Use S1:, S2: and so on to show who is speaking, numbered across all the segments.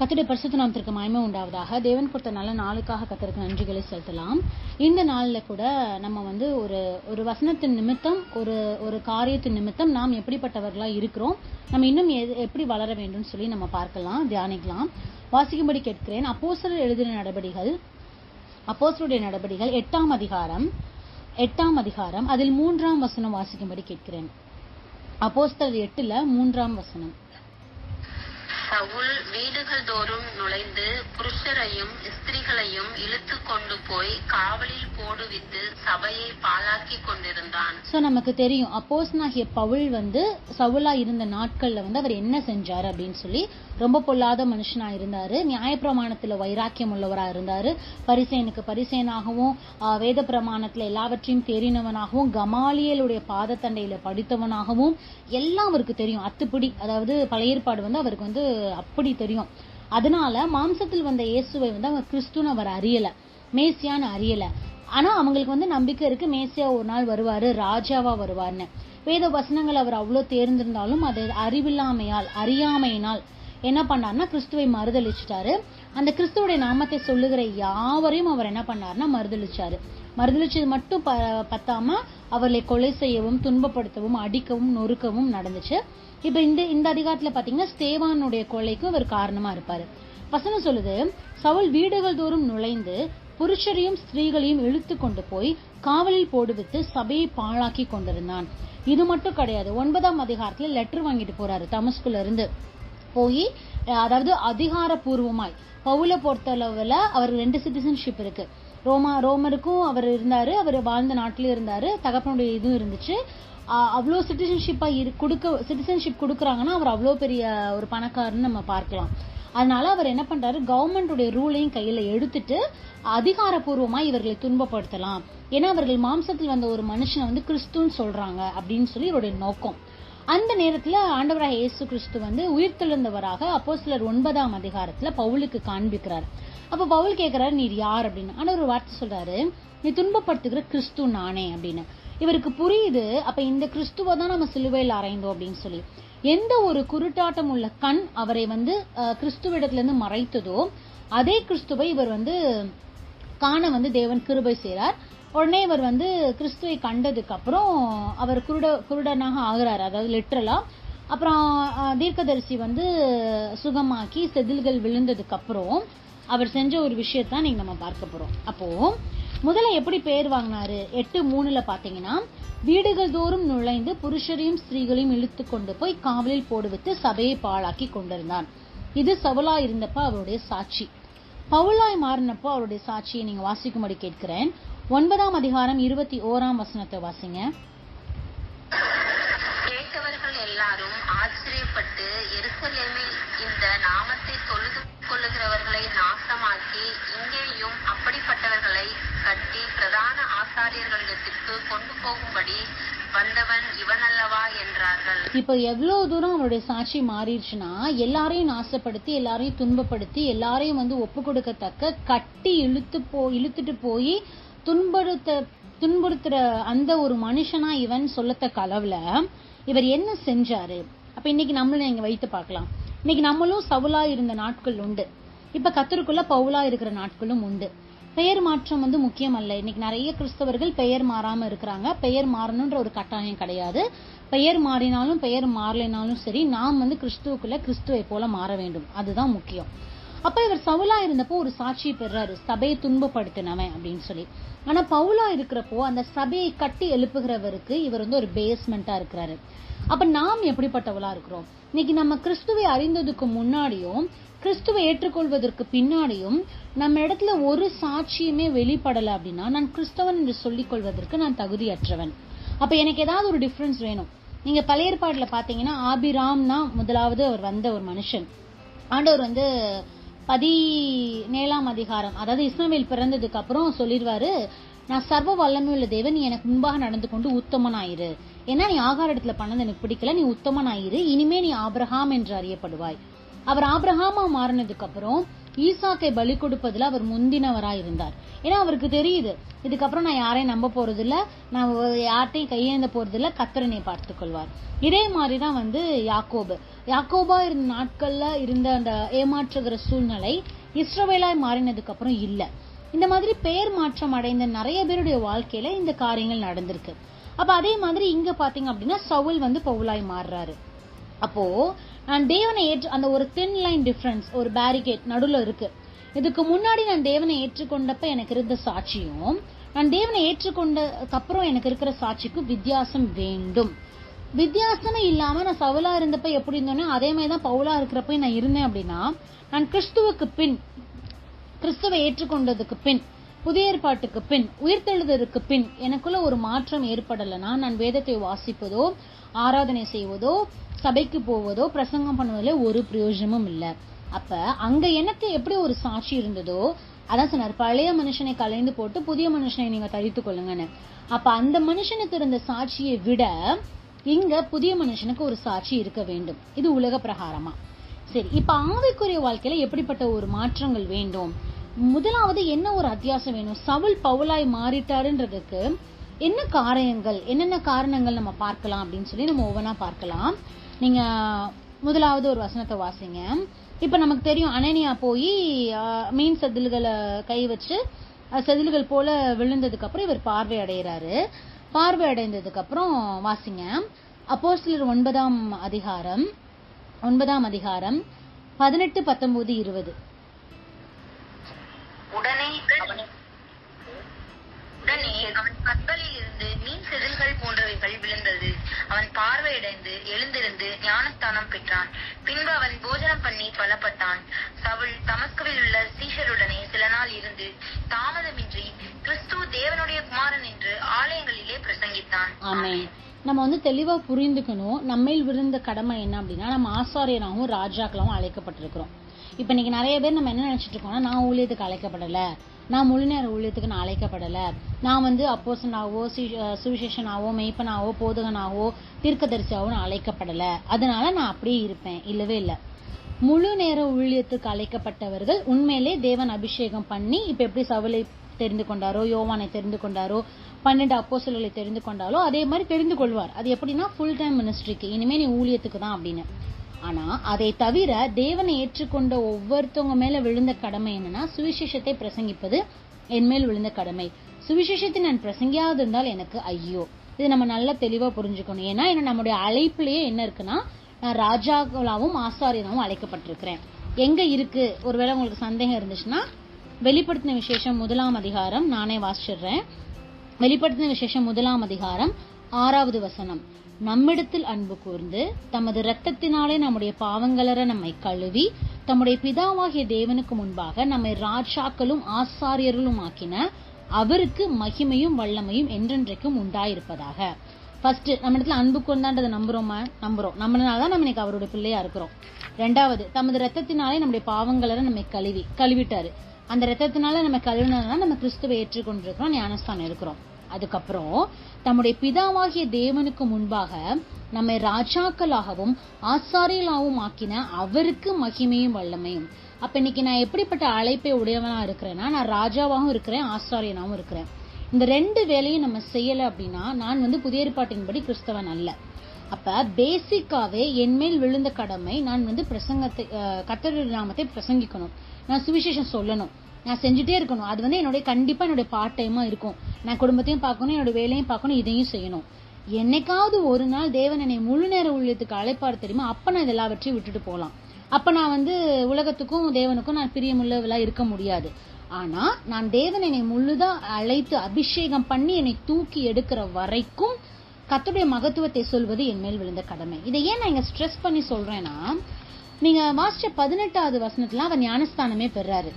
S1: கர்த்தருடைய பரிசுத்த நாமத்திற்கு மயமே உண்டாவதாக தேவன் கொடுத்த நல்ல நாளுக்காக கத்திற்கு நன்றிகளை செலுத்தலாம். இந்த நாளில் கூட நம்ம வந்து ஒரு ஒரு வசனத்தின் நிமித்தம் ஒரு ஒரு காரியத்தின் நிமித்தம் நாம் எப்படிப்பட்டவர்களாக இருக்கிறோம் நம்ம இன்னும் எது- எப்படி வளர வேண்டும் சொல்லி நம்ம பார்க்கலாம் தியானிக்கலாம். வாசிக்கும்படி கேட்கிறேன். அப்போஸ்தலர் எழுதின நடபடிகள் அப்போசருடைய நடபடிகள் எட்டாம் அதிகாரம் எட்டாம் அதிகாரம் அதில் மூன்றாம் வசனம் வாசிக்கும்படி கேட்கிறேன். அப்போஸ்தல் எட்டுல மூன்றாம் வசனம்.
S2: சவுல் வீடுகள் தோறும் நுழைந்து புருஷரையும் ஸ்திரீகளையும் இழுத்து கொண்டு போய் காவலில் போடுவித்து சபையை பாழாக்கி கொண்டிருந்தான்.
S1: சோ நமக்கு தெரியும் அப்போஸ் நாகிய பவுல் வந்து சவுலா இருந்த நாட்கள்ல வந்து அவர் என்ன செஞ்சாரு அப்படின்னு சொல்லி ரொம்ப பொல்லாத மனுஷனா இருந்தாரு நியாயப்பிரமாணத்துல வைராக்கியம் உள்ளவரா இருந்தாரு பரிசேனுக்கு பரிசேனாகவும் வேத பிரமாணத்துல எல்லாவற்றையும் தேறினவனாகவும் கமாலியலுடைய பாதத்தண்டையில படித்தவனாகவும் எல்லாம் அவருக்கு தெரியும். அத்துப்படி அதாவது பழைய ஏற்பாடு வந்து அவருக்கு வந்து அப்படி தெரியும். அதனால மாம்சத்தில் வந்த இயேசுவை வந்து அவங்க கிறிஸ்துன்னு அவர் அறியல. மேசியான்னு அறியல. ஆனால் அவங்களுக்கு வந்து நம்பிக்கை இருக்கு. மேசியா ஒரு நாள் வருவார் ராஜாவா வருவார்னு. வேத வசனங்கள் அவர் அவ்வளோ தேர்ந்திருந்தாலும் அது அறிவில்லாமையால் அறியாமையினால் என்ன பண்ணாருன்னா கிறிஸ்துவை மறுதளிச்சிட்டாரு அந்த கிறிஸ்துவோடைய நாமத்தை சொல்லுகிற யாவரையும் அவர் என்ன பண்ணாருன்னா மறுதளிச்சாரு மறுதளிச்சது மட்டும் ப- பத்தாம அவர்களை கொலை செய்யவும் துன்பப்படுத்தவும் அடிக்கவும் நொறுக்கவும் நடந்துச்சு. இப்போ இந்த இந்த அதிகாரத்தில் பார்த்தீங்கன்னா ஸ்தேவானுடைய கொலைக்கும் இவர் காரணமாக இருப்பார். வசனம் சொல்லுது சவுல் வீடுகள் தோறும் நுழைந்து புருஷரையும் ஸ்திரீகளையும் இழுத்து கொண்டு போய் காவலில் போடுவித்து சபையை பாழாக்கி கொண்டிருந்தான். இது மட்டும் கிடையாது ஒன்பதாம் அதிகாரத்துல லெட்டர் வாங்கிட்டு போறாரு தமஸ்குல இருந்து. போய் அதாவது அதிகாரப்பூர்வமாய் பவுல பொறுத்தளவுல அவர் ரெண்டு சிட்டிசன்ஷிப் இருக்கு. ரோமா ரோமருக்கும் அவர் இருந்தாரு அவர் வாழ்ந்த நாட்டிலும் இருந்தாரு தகப்பனுடைய இதுவும் இருந்துச்சு. அவ்வளோ சிட்டிசன்ஷிப்பாக இரு கொடுக்க சிட்டிசன்ஷிப் கொடுக்குறாங்கன்னா அவர் அவ்வளோ பெரிய ஒரு பணக்காரன்னு நம்ம பார்க்கலாம். அதனால அவர் என்ன பண்றாரு? கவர்மெண்டுடைய ரூலையும் கையில எடுத்துட்டு அதிகாரப்பூர்வமா இவர்களை துன்பப்படுத்தலாம். ஏன்னா அவர்கள் மாம்சத்தில் வந்த ஒரு மனுஷனை வந்து கிறிஸ்துன்னு சொல்றாங்க அப்படின்னு சொல்லி இவருடைய நோக்கம். அந்த நேரத்துல ஆண்டவராக இயேசு கிறிஸ்து வந்து உயிர்த்தெழுந்தவராக அப்போ சிலர் ஒன்பதாம் அதிகாரத்துல பவுலுக்கு காண்பிக்கிறார். அப்ப பவுல் கேக்குறாரு நீர் யார்? அப்படின்னு. ஆனா ஒரு வார்த்தை சொல்றாரு நீ துன்பப்படுத்துகிற கிறிஸ்து நானே அப்படின்னு. இவருக்கு புரியுது அப்ப இந்த கிறிஸ்துவை தான் நம்ம சிலுவையில் அறைந்தோம் அப்படின்னு சொல்லி. எந்த ஒரு குருட்டாட்டம் உள்ள கண் அவரை வந்து அஹ், கிறிஸ்துவிடத்துல இருந்து மறைத்ததோ அதே கிறிஸ்துவை இவர் வந்து காண வந்து தேவன் கிருபை செய்கிறார் உடனே இவர் வந்து கிறிஸ்துவை கண்டதுக்கு அப்புறம் அவர் குருட குருடனாக ஆகிறார் அதாவது லிட்ரலா அப்புறம் தீர்க்கதரிசி வந்து சுகமாக்கி செதில்கள் விழுந்ததுக்கு அப்புறம் அவர் செஞ்ச ஒரு விஷயத்தான் நீங்க நம்ம பார்க்க போறோம். அப்போ முதல்ல எப்படி பேர் வாங்கினாரு? எட்டு மூணுல பாத்தீங்கன்னா வீடுகள் தோறும் நுழைந்து புருஷரையும் ஸ்திரீகளையும் இழுத்து கொண்டு போய் காவலில் போடுவித்து சபையை பாழாக்கி கொண்டிருந்தான். இது சவுலா இருந்தப்ப அவருடைய சாட்சி. பவுலாய் மாறினப்போ அவருடைய சாட்சியை நீங்க வாசிக்கும்படி கேட்கிறேன். ஒன்பதாம் அதிகாரம் இருபத்தி ஓராம் வசனத்தை வாசிங்க.
S2: கேட்டவர்கள் எல்லாரும் ஆச்சரியப்பட்டு எருசலேமில் இந்த நாமத்தை தொழுது கொள்ளுகிறவர்களை நாசமாக்கி ஆச்சாரியர்களிடத்திற்கு கொண்டு போகும்படி வந்தவன் இவனல்லவா என்றார்கள்.
S1: இப்போ எவ்வளவு தூரம் அவருடைய சாட்சி மாறிடுச்சுன்னா எல்லாரையும் நாசப்படுத்தி எல்லாரையும் துன்பப்படுத்தி எல்லாரையும் வந்து ஒப்பு கொடுக்கத்தக்க கட்டி இழுத்து போ இழுத்துட்டு போய் துன்படுத்த துன்புறுத்துற அந்த ஒரு மனுஷனா இவன் சொல்லத்தக்க அளவுல இவர் என்ன செஞ்சாரு? அப்ப இன்னைக்கு நம்மளும் நீங்க வைத்து பார்க்கலாம். இன்னைக்கு நம்மளும் சவுலா இருந்த நாட்கள் உண்டு. இப்ப கத்தருக்குள்ள பவுலா இருக்கிற நாட்களும் உண்டு. பெயர் மாற்றம் வந்து முக்கியம் அல்ல இன்னைக்கு நிறைய கிறிஸ்தவர்கள் பெயர் மாறாம இருக்கிறாங்க. பெயர் மாறணுன்ற ஒரு கட்டாயம் கிடையாது. பெயர் மாறினாலும் பெயர் மாறலைனாலும் சரி நாம் வந்து கிறிஸ்துவுக்குள்ள கிறிஸ்துவை போல மாற வேண்டும். அதுதான் முக்கியம். அப்ப இவர் சவுலா இருந்தப்போ ஒரு சாட்சி பெறாரு சபையை துன்பப்படுத்தினவன் அப்படின்னு சொல்லி. ஆனா பவுலா இருக்கிறப்போ அந்த சபையை கட்டி எழுப்புகிறவருக்கு இவர் வந்து ஒரு பேஸ்மெண்டா இருக்கிறாரு. அப்ப நாம் எப்படிப்பட்டவளா இருக்கிறோம்? இன்னைக்கு நம்ம கிறிஸ்துவை அறிந்ததுக்கு முன்னாடியும் கிறிஸ்துவை ஏற்றுக்கொள்வதற்கு பின்னாடியும் நம்ம இடத்துல ஒரு சாட்சியுமே வெளிப்படலை அப்படின்னா நான் கிறிஸ்தவன் என்று சொல்லிக் கொள்வதற்கு நான் தகுதியற்றவன். அப்ப எனக்கு ஏதாவது ஒரு டிஃப்ரென்ஸ் வேணும். நீங்க பழைய ஏற்பாடுல பாத்தீங்கன்னா ஆபிராம்னா முதலாவது அவர் வந்த ஒரு மனுஷன். ஆண்டவர் வந்து பதினேழாம் அதிகாரம் அதாவது இஸ்மவேல் பிறந்ததுக்கு அப்புறம் சொல்லிடுவாரு நான் சர்வ வல்லமை உள்ள தேவன் எனக்கு முன்பாக நடந்து கொண்டு உத்தமனாயிரு. ஏன்னா நீ ஆகார இடத்துல பண்ணது எனக்கு பிடிக்கல நீ உத்தமன் ஆயிரு இனிமே நீ ஆப்ரஹாம் என்று அறியப்படுவாய். அவர் ஆப்ரஹாமா மாறினதுக்கு அப்புறம் ஈசாக்கை பலி கொடுப்பதில் அவர் முந்தினவரா இருந்தார். ஏன்னா அவருக்கு தெரியுது இதுக்கப்புறம் நான் யாரையும் நம்ப போறதில்ல நான் யார்ட்டையும் கையேந்த போறதில்ல கத்திரனை பார்த்துக்கொள்வார் இதே கொள்வார். இதே வந்து யாக்கோபு. யாக்கோபா இருந்த நாட்கள்ல இருந்த அந்த ஏமாற்றுகிற சூழ்நிலை இஸ்ரவேலாய் மாறினதுக்கு அப்புறம் இல்லை. இந்த மாதிரி பெயர் மாற்றம் அடைந்த நிறைய பேருடைய வாழ்க்கையில இந்த காரியங்கள் நடந்திருக்கு. அப்ப அதே மாதிரி இங்க பாத்தீங்க அப்படின்னா சவுல் வந்து பவுலாய் மாறுறாரு. அப்போ நான் தேவனை ஏற்று அந்த ஒரு தின் லைன் டிஃபரன்ஸ் ஒரு பேரிகேட் நடுவில் இருக்கு. இதுக்கு முன்னாடி நான் தேவனை ஏற்றுக்கொண்டப்ப எனக்கு இருந்த சாட்சியும் நான் தேவனை ஏற்றுக்கொண்டதுக்கு அப்புறம் எனக்கு இருக்கிற சாட்சிக்கும் வித்தியாசம் வேண்டும். வித்தியாசமே இல்லாம நான் சவுலா இருந்தப்ப எப்படி இருந்தோன்னே அதே மாதிரி தான் பவுலா இருக்கிறப்ப நான் இருந்தேன் அப்படின்னா நான் கிறிஸ்துவுக்கு பின் கிறிஸ்துவை ஏற்றுக்கொண்டதுக்கு பின் புதிய ஏற்பாட்டுக்கு பின் உயிர்த்தெழுதலுக்கு பின் எனக்குள்ள ஒரு மாற்றம் ஏற்படலைன்னா நான் வேதத்தை வாசிப்பதோ ஆராதனை செய்வதோ சபைக்கு போவதோ பிரசங்கம் பண்ணுவதில் ஒரு பிரயோஜனமும் இல்லை. அப்ப அங்க எனக்கு எப்படி ஒரு சாட்சி இருந்ததோ அதான் சொன்னார் பழைய மனுஷனை கலைந்து போட்டு புதிய மனுஷனை நீங்க தரித்துக் கொள்ளுங்கன்னு. அப்ப அந்த மனுஷனுக்கு இருந்த சாட்சியை விட இங்க புதிய மனுஷனுக்கு ஒரு சாட்சி இருக்க வேண்டும். இது உலக பிரகாரமா. சரி இப்ப ஆவிக்குரிய வாழ்க்கையில எப்படிப்பட்ட ஒரு மாற்றங்கள் வேண்டும்? முதலாவது என்ன ஒரு அத்தியாசம் வேணும்? சவுல் பவுலாய் மாறிட்டாருன்றதுக்கு என்ன காரியங்கள் என்னென்ன காரணங்கள் நம்ம பார்க்கலாம் அப்படின்னு சொல்லி நம்ம ஒவ்வொன்றா பார்க்கலாம். நீங்க முதலாவது ஒரு வசனத்தை வாசிங்க. இப்ப நமக்கு தெரியும் அனனியா போய் மீன் செதில்களை கை வச்சு செதில்கள் போல விழுந்ததுக்கு அப்புறம் இவர் பார்வை அடைகிறாரு. பார்வை அடைந்ததுக்கு அப்புறம் வாசிங்க. சிலர் ஒன்பதாம் அதிகாரம். ஒன்பதாம் அதிகாரம் பதினெட்டு பத்தொன்பது இருபது.
S2: உடனே அவன் உடனே அவன் கப்பலில் இருந்து மீன் செதில்கள் போன்றவைகள் விழுந்தது. அவன் பார்வையடைந்து எழுந்திருந்து ஞானஸ்தானம் பெற்றான். பின்பு அவன் போஜனம் பண்ணி பலப்பட்டான். சவுல் தமஸ்குவில் உள்ள சீஷருடனே சில நாள் இருந்து தாமதமின்றி கிறிஸ்து தேவனுடைய குமாரன் என்று ஆலயங்களிலே பிரசங்கித்தான்.
S1: நம்ம வந்து தெளிவாக புரிந்துக்கணும் நம்மையில் விழுந்த கடமை என்ன அப்படின்னா நம்ம ஆசாரியனாகவும் ராஜாக்களாகவும் அழைக்கப்பட்டிருக்கிறோம். இப்போ இன்றைக்கி நிறைய பேர் நம்ம என்ன நினச்சிட்டு இருக்கோம்னா நான் ஊழியத்துக்கு அழைக்கப்படலை. நான் முழு நேர ஊழியத்துக்கு நான் அழைக்கப்படலை. நான் வந்து அப்போசனாவோ சுவிசேஷனாவோ மெய்ப்பனாவோ போதகனாவோ தீர்க்கதரிசியாவோ நான் அழைக்கப்படலை. அதனால நான் அப்படியே இருப்பேன் இல்லவே இல்லை. முழு நேர ஊழியத்துக்கு அழைக்கப்பட்டவர்கள் உண்மையிலே தேவன் அபிஷேகம் பண்ணி இப்போ எப்படி சவுலை தெரிந்து கொண்டாரோ யோவானை தெரிந்து கொண்டாரோ பன்னெண்டு அப்போசல்களை தெரிந்து கொண்டாலோ அதே மாதிரி தெரிந்து கொள்வார். அது எப்படின்னா ஃபுல் டைம் மினிஸ்ட்ரிக்கு இனிமேல் நீ ஊழியத்துக்கு தான் அப்படின்னு. ஆனால் அதை தவிர தேவனை ஏற்றுக்கொண்ட ஒவ்வொருத்தவங்க மேலே விழுந்த கடமை என்னன்னா சுவிசேஷத்தை பிரசங்கிப்பது என் மேல் விழுந்த கடமை. சுவிசேஷத்தை நான் பிரசங்கியாவது இருந்தால் எனக்கு ஐயோ. இது நம்ம நல்லா தெளிவாக புரிஞ்சுக்கணும். ஏன்னா என்ன நம்முடைய அழைப்புலேயே என்ன இருக்குன்னா நான் ராஜாக்களாகவும் ஆசாரியனாகவும் அழைக்கப்பட்டிருக்கிறேன். எங்கே இருக்கு? ஒருவேளை உங்களுக்கு சந்தேகம் இருந்துச்சுன்னா வெளிப்படுத்தின விசேஷம் முதலாம் அதிகாரம் நானே வாசிச்சிடுறேன். வெளிப்படுத்தின விசேஷம் முதலாம் அதிகாரம் ஆறாவது வசனம். நம்மிடத்தில் அன்பு கூர்ந்து தமது இரத்தத்தினாலே நம்முடைய பாவங்களர நம்மை கழுவி தம்முடைய பிதாவாகிய தேவனுக்கு முன்பாக நம்மை ராஜாக்களும் ஆசாரியர்களும் ஆக்கின அவருக்கு மகிமையும் வல்லமையும் என்றென்றைக்கும் உண்டாயிருப்பதாக. ஃபர்ஸ்ட் நம்ம இடத்துல அன்பு கொண்டான்றதை நம்புறோமா? நம்புறோம். நம்மளால தான் நம்ம இன்னைக்கு அவருடைய பிள்ளையா இருக்கிறோம். ரெண்டாவது தமது ரத்தத்தினாலே நம்முடைய பாவங்களரை நம்மை கழுவி கழுவிட்டாரு. அந்த ரத்தத்தினால நம்ம கழுவினதுனால நம்ம கிறிஸ்துவை ஏற்றுக்கொண்டிருக்கிறோம் ஞானஸ்தானம் இருக்கிறோம் அதுக்கப்புறம் தம்முடைய பிதாவாகிய தேவனுக்கு முன்பாக நம்மை ராஜாக்களாகவும் ஆசாரியலாகவும் ஆக்கின அவருக்கு மகிமையும் வல்லமையும். அப்ப இன்னைக்கு நான் எப்படிப்பட்ட அழைப்பை உடையவனா இருக்கிறேன்னா நான் ராஜாவாகவும் இருக்கிறேன் ஆசாரியனாகவும் இருக்கிறேன். இந்த ரெண்டு வேலையும் நம்ம செய்யல அப்படின்னா நான் வந்து புதிய ஏற்பாட்டின்படி கிறிஸ்தவன் அல்ல. அப்ப பேசிக்காவே என்மேல் விழுந்த கடமை நான் வந்து பிரசங்கத்தை அஹ், நாமத்தை பிரசங்கிக்கணும். நான் சுவிசேஷம் சொல்லணும். நான் செஞ்சுட்டே இருக்கணும். அது வந்து என்னுடைய கண்டிப்பா என்னுடைய பார்ட் டைமா இருக்கும். நான் குடும்பத்தையும் பார்க்கணும் என்னோட வேலையும் பார்க்கணும் இதையும் செய்யணும். என்னைக்காவது ஒரு நாள் தேவன் என்னை முழு நேர ஊழியத்துக்கு அழைப்பார் தெரியுமா? அப்ப நான் எல்லாவற்றையும் விட்டுட்டு போகலாம் அப்ப நான் வந்து உலகத்துக்கும் தேவனுக்கும் நான் பிரியமுள்ளவளா இருக்க முடியாது. ஆனா நான் தேவன் என்னை முழுதா அழைத்து அபிஷேகம் பண்ணி என்னை தூக்கி எடுக்கிற வரைக்கும் கத்துடைய மகத்துவத்தை சொல்வது என் மேல் விழுந்த கடமை. இதை ஏன் நான் இங்க ஸ்ட்ரெஸ் பண்ணி சொல்றேன்னா நீங்க வாசிச்ச பதினெட்டாவது வசனத்துல அவர் ஞானஸ்தானமே பெறாரு.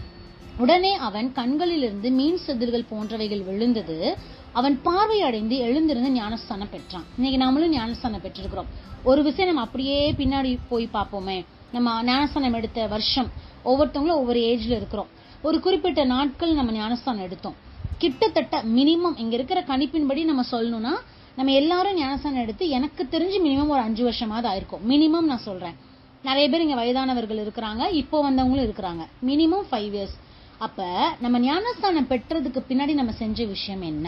S1: உடனே அவன் கண்களிலிருந்து மீன் செதில்கள் போன்றவைகள் விழுந்தது. அவன் பார்வை அடைந்து எழுந்திருந்து ஞானஸ்தானம் பெற்றான். இன்னைக்கு நாமளும் ஞானஸ்தானம் பெற்றிருக்கிறோம். ஒரு விஷயம் நம்ம அப்படியே பின்னாடி போய் பார்ப்போமே. நம்ம ஞானஸ்தானம் எடுத்த வருஷம். ஒவ்வொருத்தவங்களும் ஒவ்வொரு ஏஜ்ல இருக்கிறோம். ஒரு குறிப்பிட்ட நாட்கள் நம்ம ஞானஸ்தானம் எடுத்தோம். கிட்டத்தட்ட மினிமம் இங்க இருக்கிற கணிப்பின்படி நம்ம சொல்லணும்னா நம்ம எல்லாரும் ஞானஸ்தானம் எடுத்து எனக்கு தெரிஞ்சு மினிமம் ஒரு அஞ்சு வருஷமாவது ஆயிருக்கும். மினிமம் நான் சொல்றேன். நிறைய பேர் இங்க வயதானவர்கள் இருக்கிறாங்க இப்போ வந்தவங்களும் இருக்கிறாங்க. மினிமம் ஃபைவ் இயர்ஸ் அப்ப நம்ம ஞானஸ்தானம் பெற்றதுக்கு பின்னாடி நம்ம செஞ்ச விஷயம் என்ன?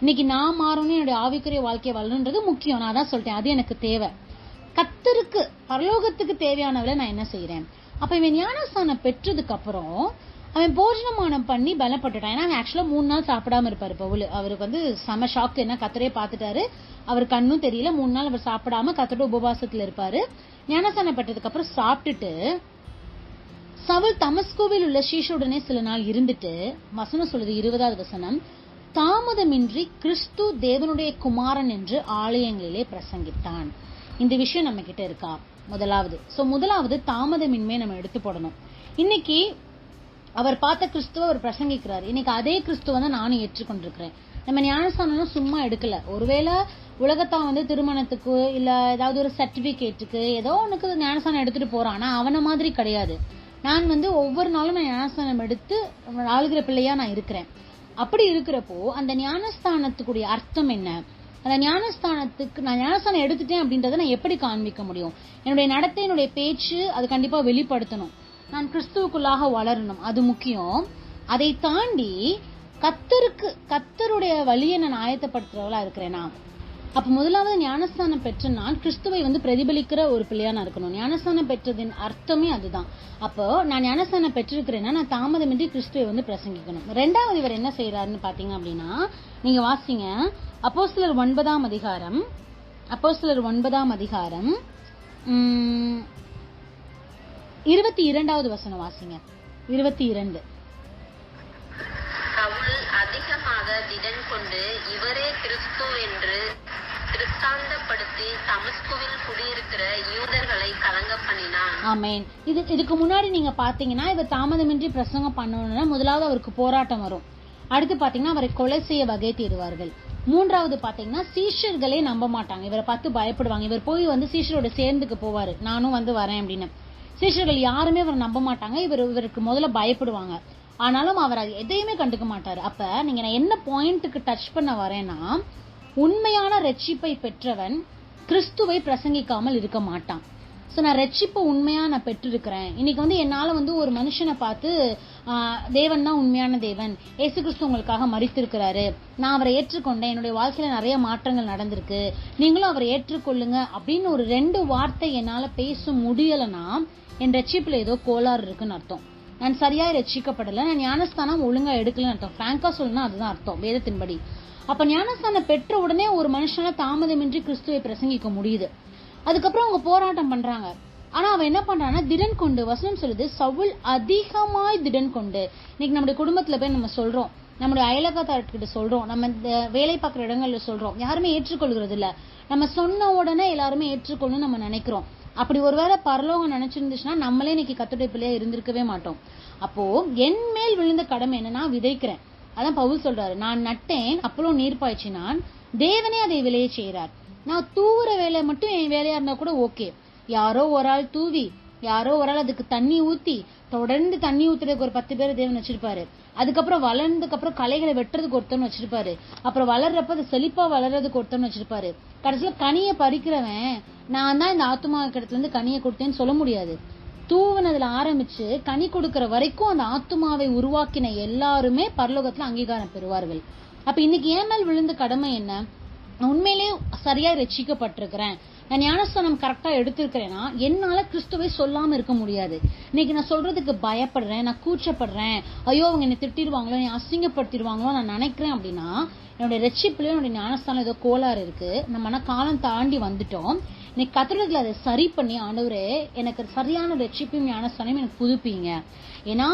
S1: இன்னைக்கு நான் மாறணும் என்னுடைய ஆவிக்குரிய வாழ்க்கையை வளருன்றது முக்கியம். நான் அதான் சொல்லிட்டேன் அது எனக்கு தேவை. கத்தருக்கு பரலோகத்துக்கு தேவையானவளை நான் என்ன செய்யறேன் அப்ப இவன் ஞானஸ்தானம் பெற்றதுக்கு அப்புறம் அவன் போஜனமானம் பண்ணி பலப்பட்டுட்டான். ஏன்னா அவன் ஆக்சுவலா மூணு நாள் சாப்பிடாம இருப்பாரு பவுல். அவருக்கு வந்து செம ஷாக் என்ன கத்தரே பார்த்துட்டாரு. அவர் கண்ணும் தெரியல. மூணு நாள் அவர் சாப்பிடாம கத்தோட உபவாசத்துல இருப்பாரு. ஞானஸ்தானம் பெற்றதுக்கு அப்புறம் சாப்பிட்டுட்டு சவுல் தமஸ்கோவில் உள்ள சீஷுடனே சில நாள் இருந்துட்டு வசனம் சொல்லுது இருபதாவது வசனம் தாமதமின்றி கிறிஸ்து தேவனுடைய குமாரன் என்று ஆலயங்களிலே பிரசங்கித்தான். இந்த விஷயம் நம்ம கிட்ட இருக்கா? முதலாவது. சோ முதலாவது தாமதமின்மை நம்ம எடுத்து போடணும். இன்னைக்கு அவர் பார்த்த கிறிஸ்துவ அவர் பிரசங்கிக்கிறார். இன்னைக்கு அதே கிறிஸ்துவ தான் நானும் ஏற்றுக்கொண்டிருக்கிறேன். நம்ம ஞானசானம் சும்மா எடுக்கல. ஒருவேளை உலகத்தான் வந்து திருமணத்துக்கு இல்ல ஏதாவது ஒரு சர்டிபிகேட்டுக்கு ஏதோ ஒண்ணுக்கு ஞானசானம் எடுத்துட்டு போறான். ஆனா அவனை மாதிரி கிடையாது. நான் வந்து ஒவ்வொரு நாளும் நான் ஞானஸ்தானம் எடுத்து ஆளுகிற பிள்ளையா நான் இருக்கிறேன். அப்படி இருக்கிறப்போ அந்த ஞானஸ்தானத்துக்குடைய அர்த்தம் என்ன? அந்த ஞானஸ்தானத்துக்கு நான் ஞானஸ்தானம் எடுத்துட்டேன் அப்படின்றத நான் எப்படி காண்பிக்க முடியும்? என்னுடைய நடத்தை என்னுடைய பேச்சு அது கண்டிப்பா வெளிப்படுத்தணும். நான் கிறிஸ்துவுக்குள்ளாக வளரணும். அது முக்கியம். அதை தாண்டி கத்தருக்கு கத்தருடைய வழியை நான் ஆயத்தப்படுத்துறவளா இருக்கிறேனா? அப்போ முதலாவது ஞானஸ்தானம் பெற்ற நான் கிறிஸ்துவை வந்து பிரதிபலிக்கிற ஒரு பிள்ளையா நான் இருக்கணும். ஞானஸ்தானம் பெற்றதின் அர்த்தமே அதுதான். அப்போ நான் ஞானஸ்தானம் பெற்றிருக்கிறேன்னா நான் தாமதமின்றி கிறிஸ்துவை வந்து பிரசங்கிக்கணும். ரெண்டாவது இவர் என்ன செய்யறாருன்னு பாத்தீங்க அப்படின்னா நீங்க வாசிங்க. அப்போஸ்தலர் ஒன்பதாம் அதிகாரம். அப்போஸ்தலர் ஒன்பதாம் அதிகாரம். இருபத்தி இரண்டாவது வசனம் வாசிங்க. இருபத்தி இரண்டு
S3: சவுல் அதிகமாக கொண்டு இவரே கிறிஸ்து என்று திருஷ்டாந்தப்படுத்தி தமஸ்குவில் குடியிருக்கிற யூதர்களை கலங்க பண்ணினான்.
S1: ஆமேன். இது இதுக்கு முன்னாடி நீங்க பாத்தீங்கன்னா இவர் தாமதமின்றி பிரசங்கம் பண்ணணும்னா முதலாவது அவருக்கு போராட்டம் வரும். அடுத்து பாத்தீங்கன்னா அவரை கொலை செய்ய வகை தேடுவார்கள் மூன்றாவது பாத்தீங்கன்னா சீஷர்களே நம்ப மாட்டாங்க. இவரை பார்த்து பயப்படுவாங்க. இவர் போய் வந்து சீஷரோட சேர்ந்துக்கு போவாரு. நானும் வந்து வரேன் அப்படின்னு. சீஷர்கள் யாருமே இவரை நம்ப மாட்டாங்க. இவர் இவருக்கு முதல்ல பயப்படுவாங்க. ஆனாலும் அவர் அது எதையுமே கண்டுக்க மாட்டார். அப்போ நீங்கள் நான் என்ன பாயிண்ட்டுக்கு டச் பண்ண வரேன்னா உண்மையான ரட்சிப்பை பெற்றவன் கிறிஸ்துவை பிரசங்கிக்காமல் இருக்க மாட்டான். ஸோ நான் ரட்சிப்பை உண்மையாக நான் பெற்றிருக்கிறேன். இன்னைக்கு வந்து என்னால் வந்து ஒரு மனுஷனை பார்த்து தேவன் தான் உண்மையான தேவன். ஏசு கிறிஸ்து உங்களுக்காக மறித்திருக்கிறாரு நான் அவரை ஏற்றுக்கொண்டேன். என்னுடைய வாழ்க்கையில் நிறைய மாற்றங்கள் நடந்திருக்கு. நீங்களும் அவரை ஏற்றுக்கொள்ளுங்க அப்படின்னு ஒரு ரெண்டு வார்த்தை என்னால் பேச முடியலைன்னா என் ரட்சிப்பில் ஏதோ கோளாறு இருக்குன்னு அர்த்தம். நான் சரியாக ரசிக்கப்படலை நான் ஞானஸ்தானம் ஒழுங்காக எடுக்கலன்னு அர்த்தம். ஃப்ராங்காக சொல்லணும்னா அதுதான் அர்த்தம் வேதத்தின்படி. அப்போ ஞானஸ்தானம் பெற்ற உடனே ஒரு மனுஷன தாமதமின்றி கிறிஸ்துவை பிரசங்கிக்க முடியுது. அதுக்கப்புறம் அவங்க போராட்டம் பண்ணுறாங்க ஆனால் அவன் என்ன பண்ணுறான்னா திடன் கொண்டு வசனம் சொல்லுது சவுல் அதிகமாய் திடன் கொண்டு. இன்னைக்கு நம்முடைய குடும்பத்தில் போய் நம்ம சொல்கிறோம் நம்முடைய அயலகத்தார்கிட்ட சொல்கிறோம் நம்ம இந்த வேலை பார்க்குற இடங்களில் சொல்கிறோம் யாருமே ஏற்றுக்கொள்கிறது இல்லை நம்ம சொன்ன உடனே எல்லாருமே ஏற்றுக்கொள்ளணும்னு நம்ம நினைக்கிறோம். அப்படி ஒருவேளை பரலோகம் நினைச்சிருந்துச்சுன்னா நம்மளே இன்னைக்கு கத்துடைய பிள்ளையா இருந்திருக்கவே மாட்டோம். அப்போ என் மேல் விழுந்த கடமை என்னன்னா விதைக்கிறேன். அதான் பவுல் சொல்றாரு. நான் நட்டேன் அப்பளோ நீர் பாய்ச்சினான் தேவனே அதை விளைய செய்கிறார். நான் தூவுற வேலை மட்டும் என் வேலையா இருந்தா கூட ஓகே. யாரோ ஒரு ஆள் தூவி யாரோ ஒரு ஆள் அதுக்கு தண்ணி ஊத்தி தொடர்ந்து தண்ணி ஊத்துறதுக்கு ஒரு பத்து பேர் தேவன் வச்சிருப்பாரு. அதுக்கப்புறம் வளர்ந்ததுக்கு அப்புறம் களைகளை வெட்டுறதுக்கு ஒருத்தன் வச்சிருப்பாரு. அப்புறம் வளர்றப்ப அது செழிப்பா வளர்றதுக்கு ஒருத்தன் வச்சிருப்பாரு. கடைசியில் கனியை பறிக்கிறவன் நான் தான் இந்த ஆத்துமா இடத்துல கனியை கொடுத்தேன்னு சொல்ல முடியாது. தூவனதுல ஆரம்பிச்சு கனி கொடுக்கிற வரைக்கும் அந்த ஆத்துமாவை உருவாக்கின எல்லாருமே பரலோகத்துல அங்கீகாரம் பெறுவார்கள். அப்ப இன்னைக்கு ஏன் மேல் விழுந்த கடமை என்ன? நான் உண்மையிலேயே சரியா ரட்சிக்கப்பட்டிருக்கிறேன். நான் ஞானஸ்தானம் கரெக்டா எடுத்திருக்கிறேன்னா என்னால கிறிஸ்துவை சொல்லாம இருக்க முடியாது. இன்னைக்கு நான் சொல்றதுக்கு பயப்படுறேன் நான் கூச்சப்படுறேன். ஐயோ அவங்க என்னை திட்டிடுவாங்களோ என்னை அசிங்கப்படுத்திடுவாங்களோ நான் நினைக்கிறேன் அப்படின்னா என்னுடைய ரட்சிப்புலயும் என்னுடைய ஞானஸ்தானம் ஏதோ கோளாறு இருக்குது நம்ம ஆனால் காலம் தாண்டி வந்துட்டோம். இன்னைக்கு கத்திரத்தில் அதை சரி பண்ணி ஆண்டவரே எனக்கு சரியான ரட்சிப்பையும் ஞானஸ்தானையும் எனக்கு புதுப்பீங்க. ஏன்னா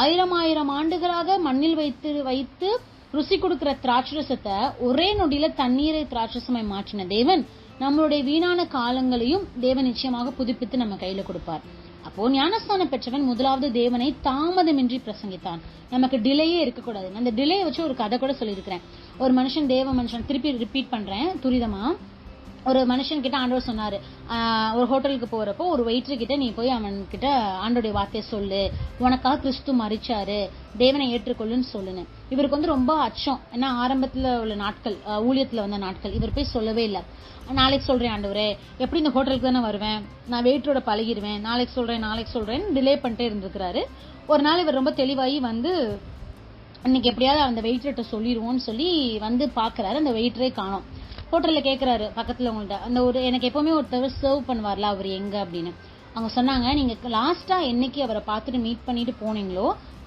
S1: ஆயிரம் ஆயிரம் ஆண்டுகளாக மண்ணில் வைத்து வைத்து ருசி கொடுக்கிற திராட்சரசத்தை ஒரே நொடியில தண்ணீரை திராட்சரசமாய் மாற்றின தேவன் நம்மளுடைய வீணான காலங்களையும் தேவன் நிச்சயமாக புதுப்பித்து நம்ம கையில கொடுப்பார். அப்போ ஞானஸ்தானம் பெற்றவன் முதலாவது தேவனை தாமதமின்றி பிரசங்கித்தான். நமக்கு டிலேயே இருக்கக்கூடாது. அந்த டிலே வச்சு ஒரு கதை கூட சொல்லியிருக்கிறேன். ஒரு மனுஷன் தேவ மனுஷன் திருப்பி ரிப்பீட் பண்ணுறேன் துரிதமாக ஒரு மனுஷன் கிட்ட ஆண்டவர் சொன்னார் ஒரு ஹோட்டலுக்கு போகிறப்போ ஒரு வெயிட்டர் கிட்ட நீ போய் அவன் கிட்ட ஆண்டோடைய வார்த்தையை சொல்லு. உனக்காக கிறிஸ்து மறிச்சாரு தேவனை ஏற்றுக்கொள்ளுன்னு சொல்லுன்னு. இவருக்கு வந்து ரொம்ப அச்சம். ஏன்னா ஆரம்பத்தில் உள்ள நாட்கள் ஊழியத்தில் வந்த நாட்கள் இவர் போய் சொல்லவே இல்லை. நாளைக்கு சொல்கிறேன் ஆண்டவரே. எப்படி இந்த ஹோட்டலுக்கு தானே வருவேன்? நான் வெயிட்டரோட பழகிடுவேன் நாளைக்கு சொல்கிறேன் நாளைக்கு சொல்கிறேன்னு டிலே பண்ணிட்டே இருந்திருக்கிறாரு. ஒரு நாள் இவர் ரொம்ப தெளிவாகி வந்து இன்னைக்கு எப்படியாவது அந்த வெயிட்டர்கிட்ட சொல்லிடுவோம்னு சொல்லி வந்து பார்க்குறாரு அந்த வெயிட்டரே காணும். ஹோட்டலில் கேட்குறாரு பக்கத்தில் உங்கள்கிட்ட அந்த ஒரு எனக்கு எப்போவுமே ஒருத்தர் சர்வ் பண்ணுவார்ல அவர் எங்கே அப்படின்னு. அவங்க சொன்னாங்க நீங்கள் லாஸ்ட்டாக என்னைக்கு அவரை பார்த்துட்டு மீட் பண்ணிட்டு போனீங்களோ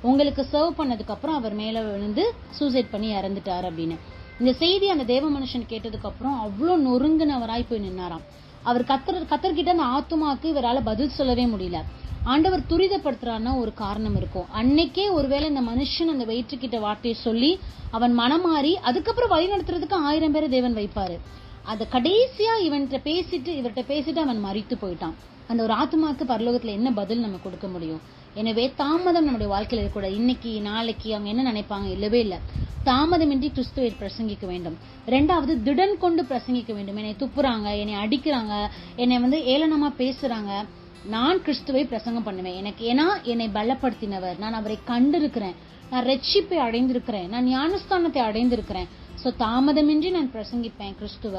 S1: உங்களுக்கு சர்வ் பண்ணதுக்கப்புறம் அவர் மேலே விழுந்து சூசைட் பண்ணி இறந்துட்டார் அப்படின்னு. இந்த செய்தி அந்த தேவ மனுஷன் கேட்டதுக்கப்புறம் அவ்வளோ நொறுங்குனவராய் போய் நின்னாராம். அவர் கத்தர் கத்தர்கிட்ட அந்த ஆத்துமாக்கு இவரால் பதில் சொல்லவே முடியல. ஆண்டவர் துரிதப்படுத்துறான்னா ஒரு காரணம் இருக்கும். அன்னைக்கே ஒருவேளை இந்த மனுஷன் அந்த வயிற்றுக்கிட்ட வார்த்தையை சொல்லி அவன் மனமாறி அதுக்கப்புறம் வழி நடத்துறதுக்கு ஆயிரம் பேரை தேவன் வைப்பாரு. அத கடைசியா இவன்கிட்ட பேசிட்டு இவர்கிட்ட பேசிட்டு அவன் மறித்து போயிட்டான். அந்த ஒரு ஆத்மாக்கு பரலோகத்துல என்ன பதில் நம்ம கொடுக்க முடியும்? எனவே தாமதம் நம்முடைய வாழ்க்கையில இருக்கக்கூடாது. இன்னைக்கு நாளைக்கு அவங்க என்ன நினைப்பாங்க இல்லவே இல்ல. தாமதமின்றி கிறிஸ்துவை பிரசங்கிக்க வேண்டும். ரெண்டாவது திடன் கொண்டு பிரசங்கிக்க வேண்டும். என்னை துப்புறாங்க என்னை அடிக்கிறாங்க என்னை வந்து ஏளனமா பேசுறாங்க. நான் கிறிஸ்துவை பிரசங்கம் பண்ணுவேன். எனக்கு ஏன்னா என்னை பலப்படுத்தினவர். நான் அவரை கண்டிருக்கிறேன். நான் ரட்சிப்பை அடைந்திருக்கிறேன். நான் ஞானஸ்தானத்தை அடைந்திருக்கிறேன். ஸோ தாமதமின்றி நான் பிரசங்கிப்பேன் கிறிஸ்துவ.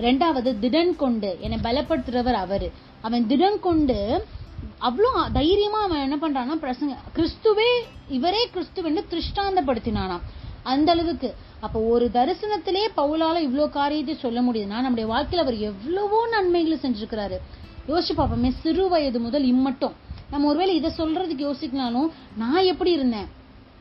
S1: ரெண்டாவது திடன் கொண்டு என்னை பலப்படுத்துறவர் அவர். அவன் திடன் கொண்டு அவ்வளோ தைரியமா அவன் என்ன பண்றான்னா பிரசங்க கிறிஸ்துவே இவரே கிறிஸ்துவன்னு திருஷ்டாந்தப்படுத்தினானாம். அந்த அளவுக்கு. அப்போ ஒரு தரிசனத்திலே பவுலால இவ்வளோ காரியத்தை சொல்ல முடியுதுன்னா நம்முடைய வாழ்க்கையில் அவர் எவ்வளவோ நன்மைகளை செஞ்சிருக்கிறாரு. யோசிச்சு பார்ப்போமே சிறு வயது முதல் இம்மட்டும். நம்ம ஒருவேளை இதை சொல்றதுக்கு யோசிக்கலானும் நான் எப்படி இருந்தேன்?